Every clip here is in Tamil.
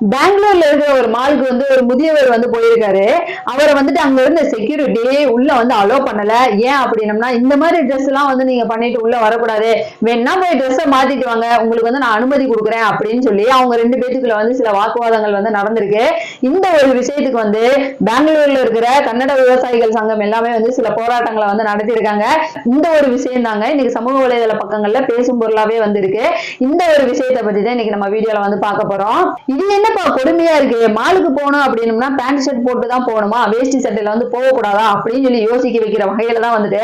பெங்களூர்ல இருக்கிற ஒரு மாலுக்கு வந்து ஒரு முதியவர் வந்து போயிருக்காரு. அவரை வந்துட்டு அங்க இருந்த செக்யூரிட்டி உள்ள வந்து அலோ பண்ணல. ஏன் அப்படின்னம்னா இந்த மாதிரி ட்ரெஸ் எல்லாம் வந்து நீங்க பண்ணிட்டு உள்ள வரக்கூடாது. வேணா போய் ட்ரெஸ்ஸை மாத்திட்டு வாங்க. உங்களுக்கு வந்து நான் அனுமதி கொடுக்குறேன் அப்படின்னு சொல்லி அவங்க ரெண்டு பேத்துக்குள்ள வந்து சில வாக்குவாதங்கள் வந்து நடந்திருக்கு. இந்த ஒரு விஷயத்துக்கு வந்து பெங்களூர்ல இருக்கிற கன்னட விவசாயிகள் சங்கம் எல்லாமே வந்து சில போராட்டங்களை வந்து நடத்தியிருக்காங்க. இந்த ஒரு விஷயம் தாங்க இன்னைக்கு சமூக வலைதள பக்கங்கள்ல பேசும் பொருளாவே வந்திருக்கு. இந்த ஒரு விஷயத்தை பத்தி தான் இன்னைக்கு நம்ம வீடியோல வந்து பார்க்க போறோம். இது என்னப்பா கொடுமையா இருக்கு? மாலுக்கு போகணும் அப்படின்னா பேண்ட் ஷர்ட் போட்டு தான் போகணுமா? வேஷ்டி சட்டையில வந்து போகக்கூடாதா? அப்படின்னு சொல்லி யோசிக்க வைக்கிற வகையில தான் வந்துட்டு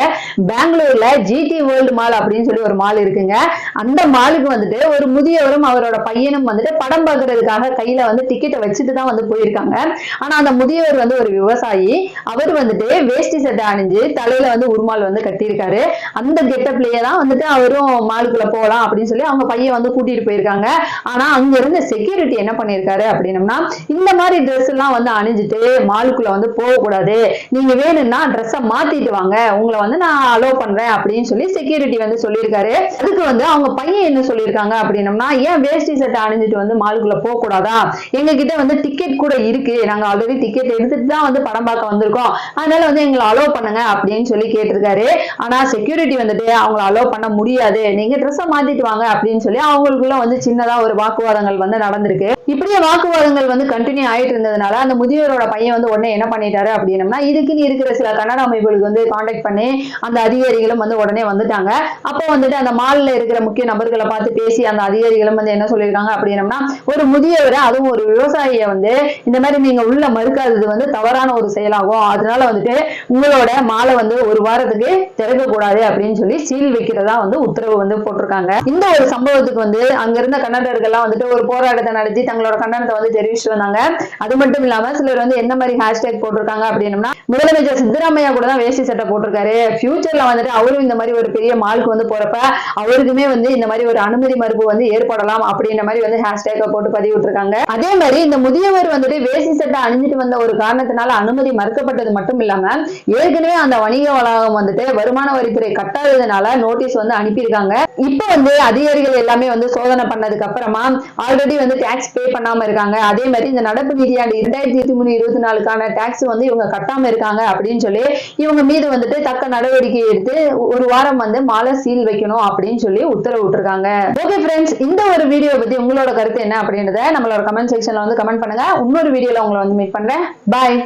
பெங்களூர்ல ஜிடி வேர்ல்டு மால் அப்படின்னு சொல்லி ஒரு மால் இருக்குங்க. அந்த மாலுக்கு வந்துட்டு ஒரு முதியவரும் அவரோட பையனும் வந்துட்டு படம் பார்க்கறதுக்காக கையில வந்து டிக்கெட்டை வச்சுட்டு தான் வந்து போயிருக்காங்க. ஆனா அந்த முதியவர் வந்து ஒரு விவசாயி. அவர் வந்துட்டு வேஷ்டி சட்டை அணிஞ்சு தலையில வந்து உருமால் வந்து கட்டியிருக்காரு. அந்த கெட்டப்லயே தான் வந்துட்டு அவரும் மாலுக்குள்ள போகலாம் அப்படின்னு சொல்லி அவங்க பையன் வந்து கூட்டிட்டு போயிருக்காங்க. ஆனா அங்க இருந்த செக்யூரிட்டி என்ன பண்ணிருக்காரு அப்படின்னம்னா இந்த மாதிரி ட்ரெஸ் எல்லாம் வந்து அணிஞ்சிட்டு மாலுக்குள்ள வந்து போகக்கூடாது. நீங்க வேணும்னா ட்ரெஸ்ஸை மாத்திட்டு வாங்க. உங்களை வந்து நான் அலோவ் பண்றேன் அப்படின்னு சொல்லி செக்யூரிட்டி வந்து சொல்லியிருக்காரு. அதுக்கு வந்து அவங்க பையன் என்ன சொல்லியிருக்காங்க அப்படின்னம்னா ஏன் வேஷ்டி சட்டை அணிஞ்சிட்டு வந்து மாலுக்குள்ள போக கூடாதா எங்க கிட்ட வந்து டிக்கெட் கூட இருக்கு. நாங்க ஆல்ரெடி டிக்கெட் எடுத்துட்டு தான் வந்து படம் பார்க்க வந்திருக்கோம். அதனால வந்து எங்களை அலோவ் பண்ணுங்க அப்படின்னு சொல்லி கேட்டிருக்காரு. ஆனா செக்யூரிட்டி வந்துட்டு அவங்கள அலோவ் பண்ண முடியாது. நீங்க ட்ரெஸ்ஸை மாத்திட்டு வாங்க அப்படின்னு சொல்லி அவங்களுக்குள்ள வந்து சின்னதா ஒரு வாக்குவாதங்கள் வந்து நடந்திருக்கு. இப்படியே வாக்குவாதங்கள் வந்து கண்டினியூ ஆயிட்டு இருந்ததுனால அந்த முதியோரோட பையன் வந்து உடனே என்ன பண்ணிட்டாரு அப்படின்னம்னா இதுக்குன்னு இருக்கிற சில கன்னட அமைப்புகளுக்கு வந்து காண்டாக்ட் பண்ணி அந்த அதிகாரிகளும் வந்து உடனே வந்துட்டாங்க. அப்போ வந்துட்டு அந்த மாலில் இருக்கிற முக்கிய நபர்களை பார்த்து பேசி அந்த அதிகாரிகளும் வந்து என்ன சொல்லியிருக்காங்க அப்படின்னம்னா ஒரு முதியவரை அதுவும் ஒரு விவசாயியை வந்து இந்த மாதிரி நீங்க உள்ள மறுக்காதது வந்து தவறான ஒரு செயலாகும். அதனால வந்துட்டு உங்களோட மாலை வந்து ஒரு வாரத்துக்கு திறக்கக்கூடாது அப்படின்னு சொல்லி சீல் வைக்கிறதா வந்து உத்தரவு வந்து போட்டிருக்காங்க. இந்த ஒரு சம்பவத்துக்கு வந்து அங்க இருந்த கன்னடர்கள்லாம் வந்துட்டு ஒரு போராட்டத்தை நடத்தி தங்களோட கண்டனத்தை வந்து தெரிவிச்சுட்டு வந்தாங்க. அது மட்டும் இல்லாம சிலர் வந்து எந்த மாதிரி ஹேஷ்டேக் போட்டிருக்காங்க அப்படின்னா முதலமைச்சர் சித்தராமையா கூட தான் வேஷ்டி சட்டை போட்டிருக்காரு. ஃபியூச்சர்ல வந்துட்டு அவரும் இந்த மாதிரி ஒரு பெரிய மாலுக்கு வந்து போறப்ப அவருக்குமே வந்து இந்த மாதிரி ஒரு அனுமதி மறுப்பு வந்து ஏற்படலாம் அப்படின்ற மாதிரி வந்து ஹேஷ்டேக போட்டு பதிவிட்டிருக்காங்க. அதே மாதிரி இந்த முதியவர் வந்துட்டு வேஷ்டி சட்டை அணிஞ்சிட்டு வந்த ஒரு காரணத்தினால அனுமதி மறுக்கப்பட்டது மட்டும் இல்லாம ஏற்கனவே அந்த வணிக வளாகம் வந்துட்டு வருமான வரித்துறை கட்டாததுனால நோட்டீஸ் வந்து அனுப்பியிருக்காங்க. இப்ப வந்து அதிகாரிகள் எல்லாமே வந்து சோதனை பண்ணதுக்கு அப்புறமா ஆல்ரெடி வந்து டாக்ஸ் பே பண்ணாம இருக்காங்க. அதே மாதிரி இந்த நடப்பு நிதியாண்டு இரண்டாயிரத்தி இருபத்தி மூணு இருபத்தி நாலுக்கான டாக்ஸ் வந்து இவங்க கட்டாம இருக்காங்க அப்படின்னு சொல்லி இவங்க மீது வந்துட்டு தக்க நடவடிக்கை எடுத்து ஒரு வாரம் வந்து மாலை சீல் வைக்கணும் அப்படின்னு சொல்லி உத்தரவு விட்டுருக்காங்க ஓகே ஃப்ரெண்ட்ஸ் இந்த ஒரு வீடியோ பத்தி உங்களோட கருத்து என்ன அப்படின்றத நம்மளோட கமெண்ட் செக்ஷன்ல வந்து கமெண்ட் பண்ணுங்க. இன்னொரு வீடியோல உங்களை வந்து மீட் பண்றேன். பாய்